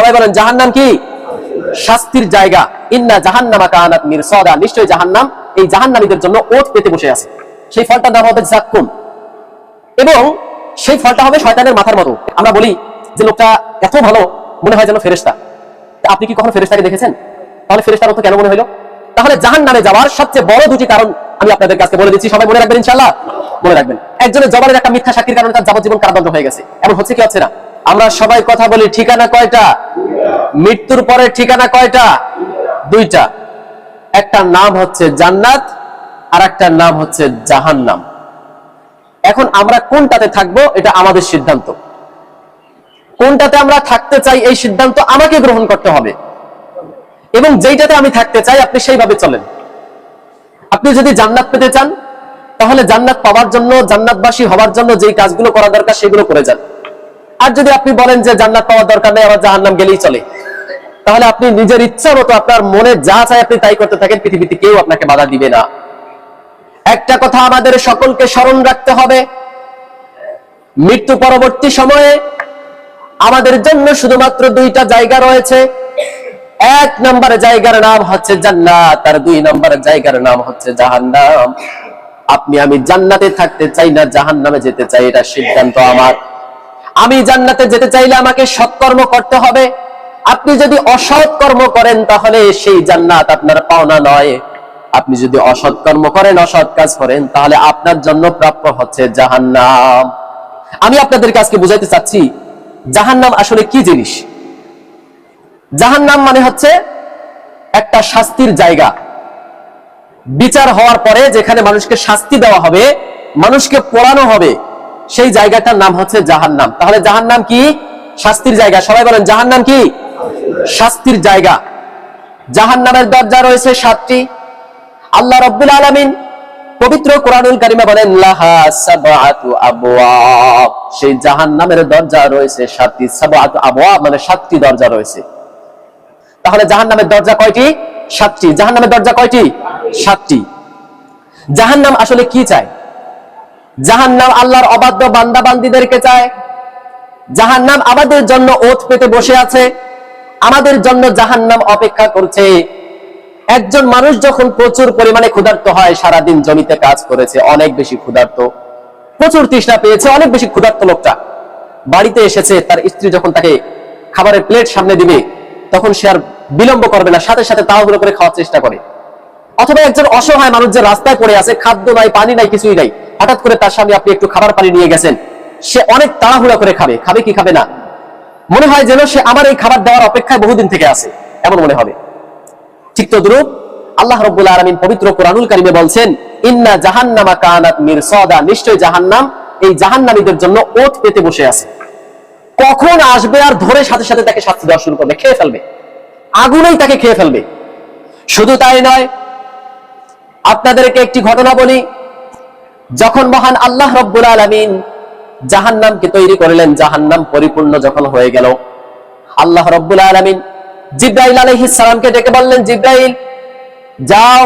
সবাই বলেন, জাহান্নাম কি? শাস্তির জায়গা। ইন্না জাহান্নামা কানাত মিরসাদা। নিশ্চয়ই জাহান্নাম এই জাহান্নামীদের জন্য ওট পেতে বসে আছে। সেই ফলটার নাম হবে জাক্কুম। এবং সেই ফলটা হবে শয়তানের মাথার মতো। আমরা বলি যে লোকটা এত ভালো, মনে হয় যেন ফেরেশতা। তা আপনি কি কখনো ফেরেশতাকে দেখেছেন? তাহলে ফেরেশতার মতো কেন মনে হলো? তাহলে জাহান নামে যাওয়ার সবচেয়ে বড় দুটি কারণ আমি আপনাদের কাছে বলে দিচ্ছি। সবাই মনে রাখবেন ইনশাআল্লাহ? মনে রাখবেন। একজনের জবানের একটা মিথ্যা সাক্ষীর কারণে তার যাবজ্জীবন কারাদণ্ড হয়ে গেছে। এমন হচ্ছে কি হচ্ছে না? আমরা সবাই কথা বলি, ঠিকানা কয়টা? মৃত্যুর পরে ঠিকানা কয়টা? দুইটা। একটা নাম হচ্ছে জান্নাত আর একটা নাম হচ্ছে জাহান্নাম। এখন আমরা কোনটাতে থাকব? এটা আমাদের সিদ্ধান্ত। কোনটাতে আমরা থাকতে চাই এই সিদ্ধান্ত আমাকে গ্রহণ করতে হবে। এবং যেইটাতে আমি থাকতে চাই, আপনি সেইভাবে চলেন। আপনি যদি জান্নাত পেতে চান, তাহলে জান্নাত পাওয়ার জন্য, জান্নাতবাসী হওয়ার জন্য যেই কাজগুলো করা দরকার, সেগুলো করে যান। আর যদি আপনি বলেন যে জান্নাত পাওয়ার দরকার নেই আমার জাহান্নাম গেলেই চলে। তাহলে আপনি নিজের ইচ্ছা মতো আপনার মনে যা চাই আপনি তাই করতে থাকেন, পৃথিবীতে কেউ আপনাকে বাধা দিবে না। একটা কথা আমাদের সকলকে স্মরণ রাখতে হবে, মৃত্যু পরবর্তী সময়ে আমাদের জন্য শুধুমাত্র দুইটা জায়গা রয়েছে। এক নম্বর জায়গার নাম হচ্ছে জান্নাত, আর দুই নম্বর জায়গার নাম হচ্ছে জাহান্নাম। আপনি আমি জান্নাতে থাকতে চাই না, জাহান্নামে যেতে চাই, এটা সিদ্ধান্ত আমার। আমি জান্নাতে যেতে চাইলে আমাকে সৎকর্ম করতে হবে। আপনি যদি অসৎ কর্ম করেন তাহলে সেই জান্নাত আপনার পাওনা নয়। আপনি যদি অসৎ কর্ম করেন, অসৎ কাজ করেন, তাহলে আপনার জন্য প্রাপ্য হচ্ছে জাহান্নাম। আমি আপনাদেরকে আজকে বুঝাইতে চাচ্ছি, জাহান্নাম আসলে কি জিনিস? জাহান্নাম মানে হচ্ছে একটা শাস্তির জায়গা। বিচার হওয়ার পরে যেখানে মানুষকে শাস্তি দেওয়া হবে, মানুষকে পোড়ানো হবে সেই জায়গাটার নাম হচ্ছে জাহান্নাম। তাহলে জাহান নাম কি? শাস্তির জায়গা। সবাই বলেন জাহান নাম কি? শাস্তির জায়গা। জাহান্নামের দরজা রয়েছে সাতটি। আল্লাহ রব্বুল আলামিন পবিত্র কোরআনুল কারিমে বলেন সেই জাহান্নামের দরজা রয়েছে সাতটি। সাবআতু আবওয়াব মানে সাতটি দরজা রয়েছে। তাহলে জাহান্নামের দরজা কয়টি? সাতটি। জাহান্নামের দরজা কয়টি? সাতটি। জাহান্নাম আসলে কি চায়? জাহান্নাম আল্লাহর অবাধ্য বান্দা বান্দিদেরকে চায়। জাহান্নাম আমাদের জন্য ওত পেতে বসে আছে। আমাদের জন্য জাহান্নাম অপেক্ষা করছে। একজন মানুষ যখন প্রচুর পরিমাণে ক্ষুধার্ত হয়, সারাদিন জমিতে কাজ করেছে, অনেক বেশি ক্ষুধার্ত। প্রচুর তৃষ্ণা পেয়েছে, অনেক বেশি ক্ষুধার্ত লোকটা। বাড়িতে এসেছে, তার স্ত্রী যখন তাকে খাবারের প্লেট সামনে দিবে, তখন সে আর বিলম্ব করবে না, সাথে সাথে তাড়াহুড়ো করে খাওয়ার চেষ্টা করে। অথবা একজন অসহায় মানুষ যে রাস্তায় পড়ে আছে, খাদ্য নাই, পানি নাই, কিছুই নাই হঠাৎ করে তার সামনে আপনি একটু খাবার পানি নিয়ে গেছেন। সে অনেক তাড়াহুড়া করে খাবে খাবে কি খাবে না। মনে হয় যেন সে আমার এই খাবার দেওয়ার অপেক্ষায় বহুদিন থেকে আছে, এমন মনে হবে। ঠিক তদ্রুপ আল্লাহ রব্বুল আলমিন পবিত্র কোরআনুল কারিমে বলছেন, ইন্না জাহান্নামা কানাত মিরসাদা নিশ্চয় জাহান্নাম এই জাহান্নামীদের জন্য ওট পেতে বসে আছে। কখন আসবে আর ধরে সাথে সাথে তাকে শাস্তি দেওয়া শুরু করবে? খেয়ে ফেলবে। আগুনেই তাকে খেয়ে ফেলবে। শুধু তাই নয়, আপনাদেরকে একটি ঘটনা বলি যখন মহান আল্লাহ রব্বুল আলমিন জাহান্নামকে তৈরি করলেন, জাহান্নাম পরিপূর্ণ যখন হয়ে গেল, আল্লাহ রব্বুল আলমিন জিব্রাইল আলহিস সালামকে ডেকে বললেন, জিব্রাইল, যাও,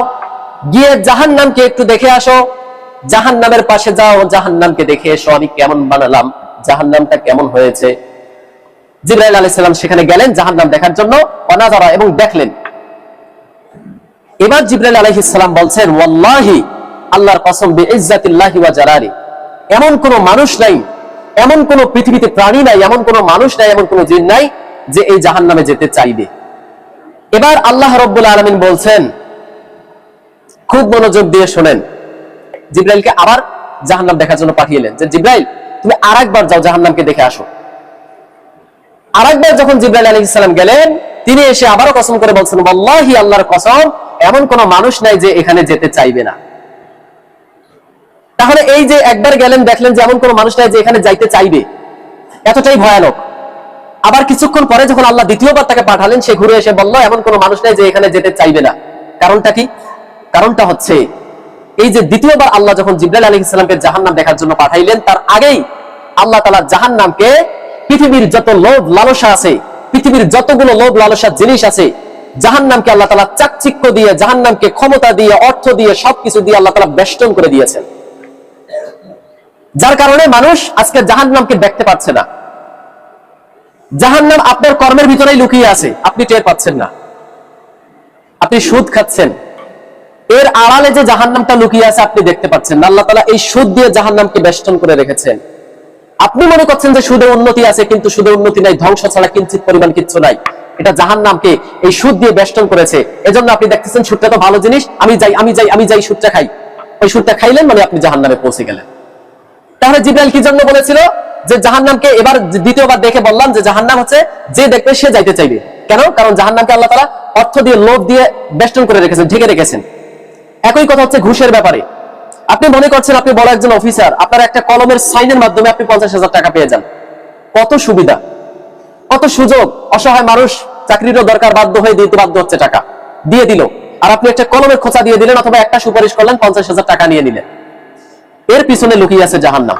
গিয়ে জাহান্নামকে একটু দেখে আসো। জাহান্নামের পাশে যাও, জাহান্নামকে দেখে এসো। আমি কেমন বানালাম? জাহান্নামটা কেমন হয়েছে? জিব্রাইল আলাইহিস সালাম সেখানে গেলেন জাহান্নাম দেখার জন্য অনাজারা এবং দেখলেন। এবার জিব্রাইল আলাইহিস সালাম বলছেন, ওয়াল্লাহি আল্লাহর কসম বিইজ্জাতিল্লাহি ওয়া জালালি। এমন কোন মানুষ নাই, এমন কোন পৃথিবীতে প্রাণী নাই, এমন কোন মানুষ নাই, এমন কোন জিন নাই যে এই জাহান্নামে যেতে চাইবে। এবার আল্লাহ রব্বুল আলামিন বলছেন, খুব মনোযোগ দিয়ে শোনেন। জিব্রাইলকে আবার জাহান্নাম দেখার জন্য পাঠিয়েলেন। যে জিব্রাইল, তুমি আরেকবার যাও জাহান্নামকে দেখে আসো। আরেকবার যখন জিব্রাইল আলাইহিস সালাম গেলেন, তিনি এসে আবারও কসম করে বলছেন, ওয়াল্লাহি, আল্লাহর কসম, এমন কোন মানুষ নাই যে এখানে যেতে চাইবে না। তাহলে এই যে একবার গেলেন, দেখলেন যে এমন কোন মানুষ নাই যে এখানে যাইতে চাইবে। এতটাই ভয়ানক। আবার কিছুক্ষণ পরে যখন আল্লাহ দ্বিতীয়বার তাকে পাঠালেন, সে ঘুরে এসে বলল, এমন কোন মানুষ নাই যে এখানে যেতে চাইবে না। কারণটা কি? কারণটা হচ্ছে, এই যে দ্বিতীয়বার আল্লাহ যখন জিব্রাইল আলী ইসলামকে জাহান্নাম দেখার জন্য পাঠাইলেন, তার আগেই আল্লাহ তালা জাহান্নামকে পৃথিবীর যত লোভ লালসা আছে, পৃথিবীর যতগুলো লোভ লালসা জিনিস আছে, জাহান্নামকে আল্লাহ তালা চাকচিক্য দিয়ে, জাহান্নামকে ক্ষমতা দিয়ে, অর্থ দিয়ে সবকিছু দিয়ে আল্লাহ তালা বেষ্টন করে দিয়েছেন। যার কারণে মানুষ আজকে জাহান্নামকে দেখতে পাচ্ছে না। জাহান্নাম আপনার কর্মের ভিতরেই লুকিয়ে আছে, আপনি টের পাচ্ছেন না। আপনি সুদ খাচ্ছেন। এর আড়ালে যে জাহান্নামটা লুকিয়ে আছে, আপনি দেখতে পাচ্ছেন না। আল্লাহ তালা এই সুদ দিয়ে জাহান্নামকে বেষ্টন করে রেখেছেন। আপনি মনে করছেন যে সুদে উন্নতি আছে, কিন্তু সুদে উন্নতি নাই, ধ্বংস ছাড়া কিঞ্চিত পরিমাণ কিচ্ছু নাই। এটা জাহান্নামকে এই সুদ দিয়ে বেষ্টন করেছে। এজন্য আপনি দেখতেছেন সুদটা তো ভালো জিনিস, আমি যাই আমি যাই আমি যাই সুদটা খাই। ওই সুদটা খাইলেন মানে আপনি জাহান্নামে পৌঁছে গেলেন। তাহলে জিব্রাইল কি জন্য বলেছিল? যে জাহান্নামকে এবার দ্বিতীয়বার দেখে বললাম যে জাহান্নাম হচ্ছে যে দেখবে সে যাইতে চাইবে। কেন? কারণ জাহান্নামকে আল্লাহ তারা অর্থ দিয়ে লোভ দিয়ে বেষ্টন করে রেখেছেন, ঢেকে রেখেছেন। একই কথা হচ্ছে ঘুষের ব্যাপারে। আপনি মনে করছেন আপনি বড় একজন অফিসার, আপনার একটা কলমের সাইনের মাধ্যমে আপনি পঞ্চাশ হাজার টাকা পেয়ে যান। কত সুবিধা, কত সুযোগ, অসহায় মানুষ চাকরিরও দরকার, বাধ্য হয়ে দিতে বাধ্য হচ্ছে টাকা। দিয়ে দিল। আর আপনি একটা কলমের খোঁচা দিয়ে দিলেন অথবা একটা সুপারিশ করলেন, পঞ্চাশ হাজার টাকা নিয়ে নিলেন। এর পিছনে লুকিয়ে আছে জাহান্নাম।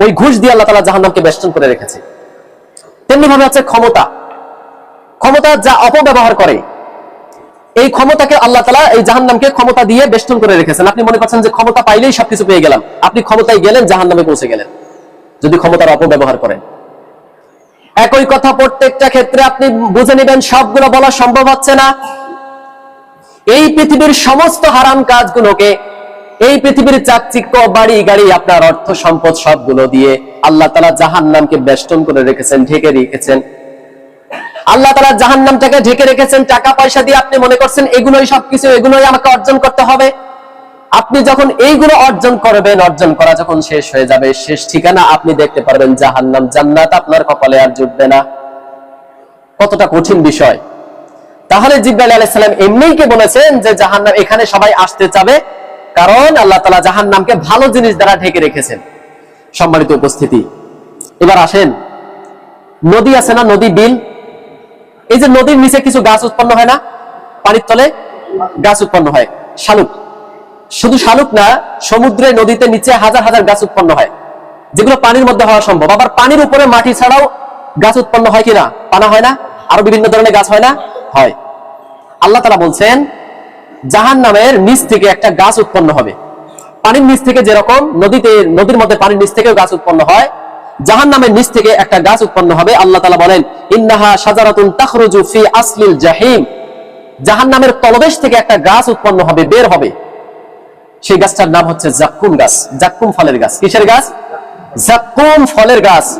ওই ঘুষ দিয়ে আল্লাহ তালা জাহান্নামকে বেষ্টন করে রেখেছে। তেমনি ভাবে আছে ক্ষমতা। ক্ষমতা যা অপব্যবহার করে। এই ক্ষমতাকে আল্লাহ তালা এই জাহান্নামকে ক্ষমতা দিয়ে বেষ্টন করে রেখেছেন। আপনি মনে করছেন যে ক্ষমতা পাইলেই সবকিছু পেয়ে গেলাম। আপনি ক্ষমতায় গেলেন, জাহান্নামে পৌঁছে গেলেন। যদি ক্ষমতার অপব্যবহার করেন। একই কথা প্রত্যেকটা ক্ষেত্রে আপনি বুঝে নেবেন, সবগুলো বলা সম্ভব হচ্ছে না। এই পৃথিবীর সমস্ত হারাম কাজগুলোকে এই পৃথিবীর চাকচিক্য, বাড়ি, গাড়ি, আপনার অর্থ সম্পদ সবগুলো দিয়ে আল্লাহ তালা জাহান নামকে বেষ্টন করে রেখেছেন, ঢেকে রেখেছেন। আল্লাহ তালা জাহান নামটাকে ঢেকে রেখেছেন, টাকা পয়সা দিয়ে আপনি মনে করছেন, এগুলোই সবকিছু, এগুলোই আমাকে অর্জন করতে হবে। আপনি যখন এইগুলো অর্জন করবেন, অর্জন করা যখন শেষ হয়ে যাবে, শেষ ঠিকানা আপনি দেখতে পারবেন, জাহান্নাম জান্নাত আপনার কপালে আর জুটবে না। কতটা কঠিন বিষয়। তাহলে জিব্রাইল আলাইহিস সালাম এমনিই কে বলেছেন যে জাহান্নাম এখানে সবাই আসতে চাবে কারণ আল্লাহ তাআলা জাহান্নামকে ভালো জিনিস দ্বারা ঢেকে রেখেছেন। সম্মানিত উপস্থিতি, এবার আসেন। নদী আছে না? নদী বিল? এই যে নদীর নিচে কিছু গাছ উৎপন্ন হয় না? পানির তলে গাছ উৎপন্ন হয়। শালুক। শুধু শালুক না সমুদ্রে নদীতে নিচে হাজার হাজার গাছ উৎপন্ন হয়, যেগুলো পানির মধ্যে হওয়া সম্ভব। আবার পানির উপরে মাটি ছাড়াও গাছ উৎপন্ন হয় কিনা? পানা হয় না? আরও বিভিন্ন ধরনের গাছ হয় না? হয়। আল্লাহ তালা বলছেন জাহান নামের নিচ থেকে একটা গাছ উৎপন্ন হবে। পানির নিচ থেকে যেরকম নদীতে, নদীর মধ্যে পানির নিচ থেকেও গাছ উৎপন্ন হয় জাহান নামের নিচ থেকে একটা গাছ উৎপন্ন হবে। আল্লাহ তালা বলেন, ইন্নাহা সাজারাতুন তাখরুজু ফি আসলিল জাহিম। জাহান নামের তলদেশ থেকে একটা গাছ উৎপন্ন হবে, বের হবে। সেই গাছটার নাম হচ্ছে জাক্কুম গাছ। জাক্কুম ফলের গাছ। কিসের গাছ? জাক্কুম ফলের গাছ।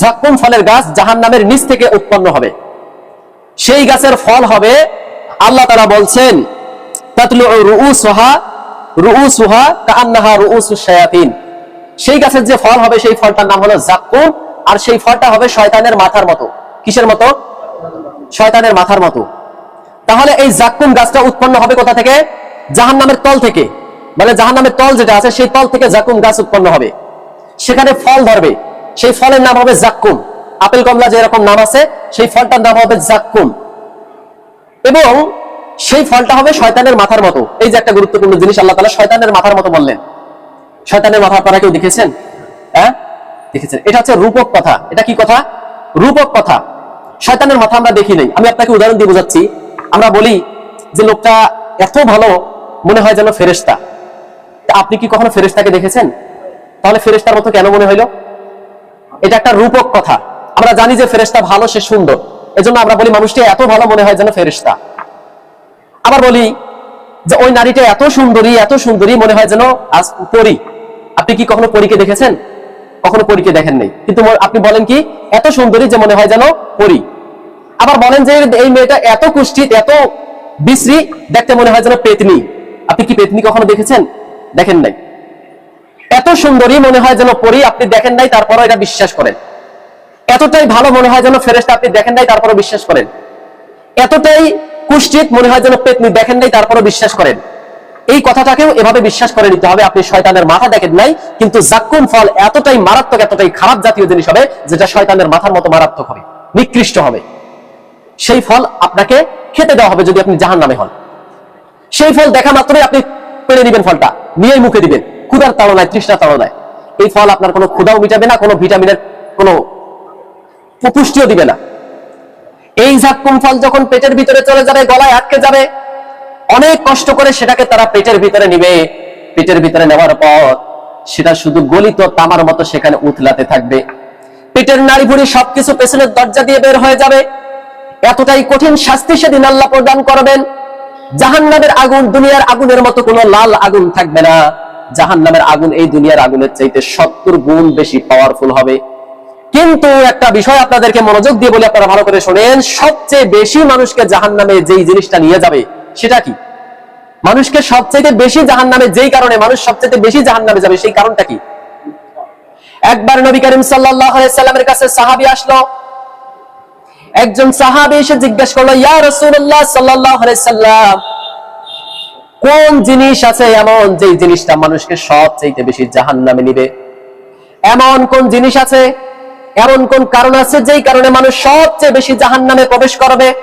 জাক্কুম ফলের গাছ জাহান নামের নিচ থেকে উৎপন্ন হবে। সেই গাছের ফল হবে, আল্লাহ তারা বলছেন তাতলু রুউসুহা সেই গাছের যে ফল হবে, সেই ফলটার নাম হলো জাক্কুম আর সেই ফলটা হবে শয়তানের মাথার মতো। কিসের মতো? শয়তানের মাথার মতো। তাহলে এই জাক্কুম গাছটা উৎপন্ন হবে কোথা থেকে? জাহান্নামের তল থেকে। মানে জাহান্নামের তল যেটা আছে, সেই তল থেকে জাকুম গাছ উৎপন্ন হবে। সেখানে ফল ধরবে। সেই ফলের নাম হবে জাক্কুম। আপেল কমলা যেরকম নাম আছে, সেই ফলটার নাম হবে জাক্কুম। এবং সেই ফলটা হবে শয়তানের মাথার মতো। এই যে একটা গুরুত্বপূর্ণ জিনিস আল্লাহ তালা শয়তানের মাথার মতো বললেন। শয়তানের মাথা আপনারা কেউ দেখেছেন? হ্যাঁ? দেখেছেন। এটা হচ্ছে রূপক কথা। এটা কি কথা? রূপক কথা। শয়তানের মাথা আমরা দেখি নাই। আমি আপনাকে উদাহরণ দিয়ে বোঝাচ্ছি। আমরা বলি যে লোকটা এত ভালো মনে হয় যেন ফেরেস্তা আপনি কি কখনো ফেরেস্তাকে দেখেছেন? তাহলে ফেরেস্তার মতো কেন মনে হইল? এটা একটা রূপক কথা। আমরা জানি যে ফেরেস্তা ভালো, সে সুন্দর। এজন্য আমরা বলি, মানুষটি এত ভালো মনে হয় যেন ফেরেস্তা আবার বলি যে ওই নারীটা এত সুন্দরী এত সুন্দরী মনে হয় যেন আজ পরি। আপনি কি কখনো পরীকে দেখেছেন? কখনো পরীকে দেখেন নাই। কিন্তু আপনি বলেন কি, এত সুন্দরী যে মনে হয় যেন পরি। আবার বলেন যে এই মেয়েটা এত কুষ্ঠিত, এত বিশ্রী, দেখতে মনে হয় যেন পেতনি। আপনি কি পেতনি কখনো দেখেছেন? দেখেন নাই। এত সুন্দরী মনে হয় যেন পরি, আপনি দেখেন নাই, তারপরও এটা বিশ্বাস করেন। এতটাই ভালো মনে হয় যেন ফেরেস্তা আপনি দেখেন নাই, তারপরও বিশ্বাস করেন। এতটাই কুষ্ঠিত মনে হয় যেন পেতনি দেখেন নাই, তারপরও বিশ্বাস করেন। এই কথাটাকেও এভাবে বিশ্বাস করে নিতে হবে, আপনি শয়তানের মাথা দেখেন নাই, কিন্তু জাক্কুম ফল এতটাই মারাত্মক, এতটাই খারাপ জাতীয় জিনিস হবে, যেটা শয়তানের মাথার মতো মারাত্মক হবে, নিকৃষ্ট হবে। সেই ফল আপনাকে খেতে দেওয়া হবে যদি আপনি জাহান নামে হন। সেই ফল দেখা মাত্রই আপনি পেরে দিবেন ফলটা, নিয়েই মুখে দিবেন, ক্ষুধার তাড়নায় তৃষ্ণা তাড়নায়। এই ফল আপনার কোনো ক্ষুধাও মিটাবে না, কোনো ভিটামিনের কোনো পুষ্টিও দিবে না। এই জাক্কুম ফল যখন পেটের ভিতরে চলে যাবে, গলায় আটকে যাবে, অনেক কষ্ট করে সেটাকে তারা পেটের ভিতরে নিবে। পেটের ভিতরে নেওয়ার পর সেটা শুধু গলিত তামার মতো সেখানে উথলাতে থাকবে। পেটের নাড়ি ভুড়ি সবকিছু পেছনের দরজা দিয়ে বের হয়ে যাবে। এতটাই কঠিন শাস্তি সেদিন আল্লাহ প্রদান করবেন। জাহান্নামের আগুন দুনিয়ার আগুনের মতো কোনো লাল আগুন থাকবে না। জাহান্নামের আগুন এই দুনিয়ার আগুনের চাইতে সত্তর গুণ বেশি পাওয়ারফুল হবে। কিন্তু একটা বিষয় আপনাদেরকে মনোযোগ দিয়ে বলে, আপনারা ভালো করে শোনেন। সবচেয়ে বেশি মানুষকে জাহান্নামে যেই জিনিসটা নিয়ে যাবে, সেটা কি? মানুষকে সবচেয়ে বেশি জাহান্নামে যেই কারণে মানুষ সবচেয়ে বেশি জাহান্নামে যাবে, সেই কারণটা কি? একবার নবী করিম সাল্লামের কাছে সাহাবী আসলো। একজন সাহাবী এসে জিজ্ঞাসা করল, ইয়া সাল্লাল্লাহু সাল্লাম, কোন জিনিস আছে এমন যে জিনিসটা মানুষকে সবচেয়ে বেশি জাহান্নামে নিবে? এমন কোন জিনিস আছে এমন কোন কারণ আছে যেই কারণে মানুষ সবচেয়ে বেশি জাহান্নামে প্রবেশ করবে?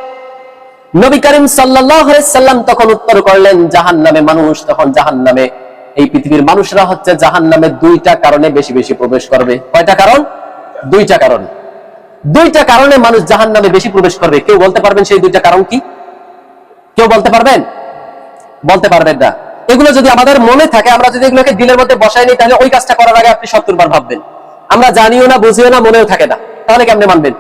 নবী করিম সাল্লাম তখন উত্তর করলেন, জাহান্নামে মানুষ তখন জাহান্নামে। এই পৃথিবীর মানুষরা হচ্ছে জাহান্নামে দুইটা কারণে বেশি বেশি প্রবেশ করবে। কয়টা কারণ? দুইটা কারণ। দুইটা কারণে মানুষ জাহান্নামে বেশি প্রবেশ করবে। কেউ বলতে পারবেন সেই দুইটা কারণ কি? কেউ বলতে পারবেন? বলতে পারবেন না। এগুলো যদি আমাদের মনে থাকে, আমরা যদি এগুলোকে দিলের মধ্যে বসাই নিই, তাহলে ওই কাজটা করার আগে আপনি সত্তর বার ভাববেন। আমরা জানিও না, বুঝিও না, মনেও থাকে না। তাহলে কেমনে মানবেন?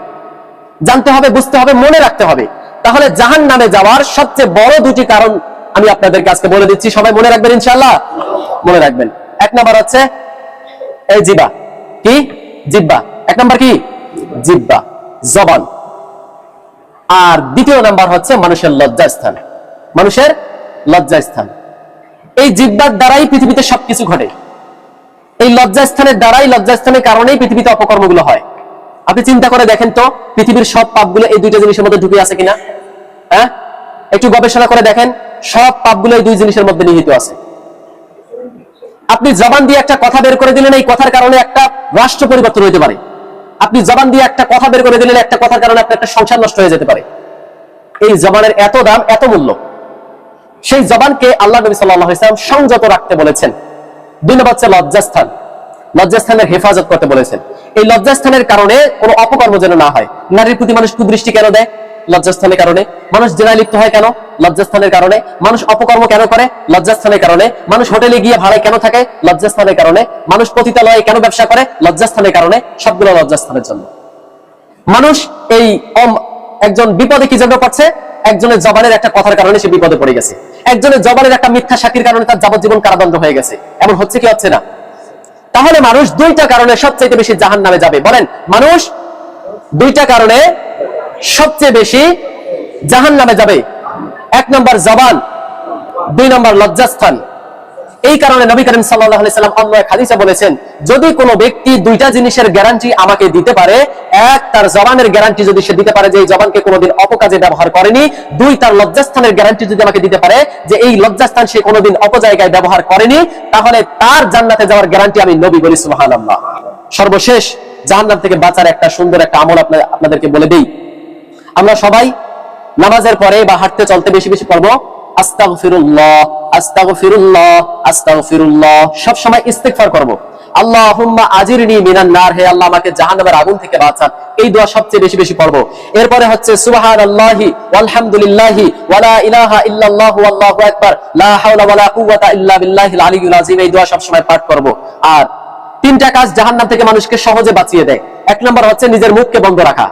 জানতে হবে, বুঝতে হবে, মনে রাখতে হবে। তাহলে জাহান নামে যাওয়ার সবচেয়ে বড় দুটি কারণ আমি আপনাদেরকে আজকে বলে দিচ্ছি। সবাই মনে রাখবেন ইনশাল্লাহ মনে রাখবেন। এক নাম্বার হচ্ছে, এই জিবা কি? জিব্বা। এক নাম্বার কি? জিব্বা। জবান। আর দ্বিতীয় নাম্বার হচ্ছে মানুষের লজ্জাস্থান। মানুষের লজ্জাস্থান। এই জিব্বার দ্বারাই পৃথিবীতে সবকিছু ঘটে। এই লজ্জাস্থানের দ্বারাই, লজ্জাস্থানের কারণেই পৃথিবীতে অপকর্মগুলো হয়। আপনি চিন্তা করে দেখেন তো, পৃথিবীর সব পাপগুলো এই দুইটা জিনিসের মধ্যে ঢুকে আছে কিনা? হ্যাঁ? একটু গবেষণা করে দেখেন, সব পাপগুলো এই দুই জিনিসের মধ্যে নিহিত আছে। আপনি জবান দিয়ে একটা কথা বের করে দিলেন, এই কথার কারণে একটা রাষ্ট্র পরিবর্তন হতে পারে। আপনি জবান দিয়ে একটা কথা বের করে দিলেন, একটা কথার কারণে আপনার একটা সংসার নষ্ট হয়ে যেতে পারে। এই জবানের এত দাম, এত মূল্য। সেই জবানকে আল্লাহ নবী সাল্লাহ ইসলাম সংযত রাখতে বলেছেন। দুই নম্বর হচ্ছে লজ্জাস্থান। লজ্জাস্থানের হেফাজত করতে বলেছেন। এই লজ্জাস্থানের কারণে কোনো অপকর্ম যেন না হয়। নারীর প্রতি মানুষ কুদৃষ্টি কেন দেয়? লজ্জাস্থানের কারণে। মানুষ জেনায় লিপ্ত হয় কেন? লজ্জাস্থানের কারণে। মানুষ অপকর্ম কেন করে? লজ্জাস্থানের কারণে। মানুষ হোটেলে গিয়ে ভাড়ায় কেন থাকে? লজ্জাস্থানের কারণে। মানুষ পতিতালয়ে কেন ব্যবসা করে? লজ্জাস্থানের কারণে। সবগুলো লজ্জাস্থানের জন্য। মানুষ এই একজন বিপদে কি জন্য পড়ছে? একজনের জবানের একটা কথার কারণে সে বিপদে পড়ে গেছে। একজনের জবানের একটা মিথ্যা সাক্ষীর কারণে তার যাবজ্জীবন কারাদণ্ড হয়ে গেছে। এমন হচ্ছে কি হচ্ছে না? তাহলে মানুষ দুইটা কারণে সবচেয়ে বেশি জাহান নামে যাবে। বলেন, মানুষ দুইটা কারণে সবচেয়ে বেশি জাহান নামে যাবে। এক নম্বর জবান, দুই নম্বর লজ্জাস্থান। এই কারণে নবী করিম আলাইহি সাল্লাম অন্য এক হাদিসে বলেছেন, যদি কোনো ব্যক্তি দুইটা জিনিসের গ্যারান্টি আমাকে দিতে পারে, এক তার জবানের গ্যারান্টি যদি সে দিতে পারে যে এই জবানকে কোনোদিন অপকাজে ব্যবহার করেনি, দুই তার লজ্জাস্থানের গ্যারান্টি যদি আমাকে দিতে পারে যে এই লজ্জাস্থান সে কোনোদিন অপজায়গায় ব্যবহার করেনি, তাহলে তার জান্নাতে যাওয়ার গ্যারান্টি আমি নবী বলি, সুবহানাল্লাহ। সর্বশেষ জাহান্নাম থেকে বাঁচার একটা সুন্দর একটা আমল আপনা- আপনাদেরকে বলে দেই। আমরা সবাই নামাজের পরে বা হাঁটতে চলতে বেশি বেশি পড়ব। আস্তাগফিরুল্লাহ আস্তাগফিরুল্লাহ আস্তাগফিরুল্লাহ। সব সময় ইস্তেগফার করব। আল্লাহুম্মা আজিরনি মিনান নার, হে আল্লাহ, আমাকে জাহান্নামের আগুন থেকে বাঁচান। এই দোয়া সবচেয়ে বেশি বেশি পড়ব। এরপরে হচ্ছে, সুবহানাল্লাহি ওয়ালা ইলাহা আল্লাহু আকবার। লা হাওলা ওয়ালা কুওয়াতা ইল্লা বিল্লাহিল আযীম, এই দোয়া সব সময় পাঠ করব। আর তিনটা কাজ জাহান্নাম থেকে মানুষকে সহজে বাঁচিয়ে দেয়। এক নম্বর হচ্ছে, নিজের মুখকে বন্ধ রাখা।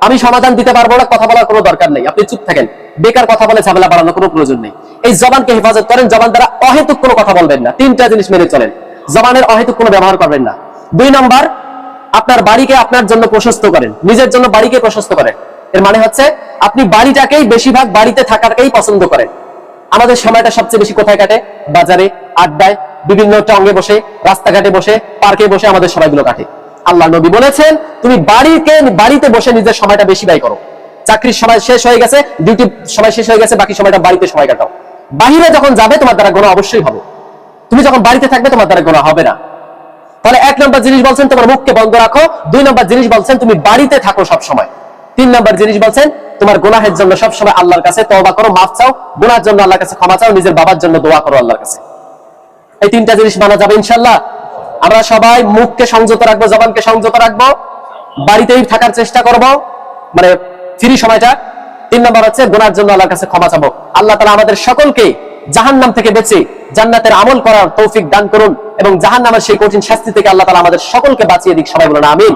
আমি সমাধান দিতে পারব না, কথা বলার কোনো দরকার নেই। আপনি চুপ থাকেন। বেকার কথা বলে ঝামেলা বাড়ানোর কোনো প্রয়োজন নেই। এই জবানকে হেফাজত করেন, জবান দ্বারা অহেতুক কোনো কথা বলবেন না। তিনটা জিনিস মেনে চলেন। জবানের অহেতুক কোনো ব্যবহার করবেন না। দুই নম্বর, আপনার বাড়িকে আপনার জন্য প্রশস্ত করেন। নিজের জন্য বাড়িকে প্রশস্ত করেন। এর মানে হচ্ছে, আপনি বাড়িটাকেই বেশিরভাগ বাড়িতে থাকারকেই পছন্দ করেন। আমাদের সময়টা সবচেয়ে বেশি কোথায় কাটে? বাজারে, আড্ডায়, বিভিন্ন টঙ্গে বসে, রাস্তাঘাটে বসে, পার্কে বসে আমাদের সময়গুলো কাটে। আল্লাহ নবী বলেছেন, তুমি বাড়িকে বাড়িতে বসে নিজের সময়টা বেশি ব্যয় করো। চাকরির সময় শেষ হয়ে গেছে ডিউটি সময় শেষ হয়ে গেছে, বাকি সময়টা বাড়িতে সময় কাটাও। বাহিরে যখন যাবে, তোমার দ্বারা গোনা অবশ্যই হবে। তুমি যখন বাড়িতে থাকবে, তোমার দ্বারা গোনা হবে না। তাহলে এক নম্বর জিনিস বলছেন, তোমার মুখকে বন্ধ রাখো। দুই নম্বর জিনিস বলছেন, তুমি বাড়িতে থাকো সব সময় তিন নম্বর জিনিস বলছেন, তোমার গোনাহের জন্য সব সময় আল্লাহর কাছে তওবা করো, মাফ চাও। গুনার জন্য আল্লাহর কাছে ক্ষমা চাও, নিজের বাবার জন্য দোয়া করো আল্লাহর কাছে। এই তিনটা জিনিস মানা যাবে ইনশাল্লাহ আমরা সবাই মুখকে সংযত রাখব, জবানকে সংযত রাখব, বাড়িতেই থাকার চেষ্টা করব। মানে ফ্রি সময়টা। তিন নম্বর হচ্ছে গোনার জন্য আল্লাহর কাছে ক্ষমা চাবো। আল্লাহ তালা আমাদের সকলকে জাহান নাম থেকে বেঁচে জান্নাতের আমল করার তৌফিক দান করুন এবং জাহান নামের সেই কঠিন শাস্তি থেকে আল্লাহ তালা আমাদের সকলকে বাঁচিয়ে দিক। সবাই বলুন, আমিন।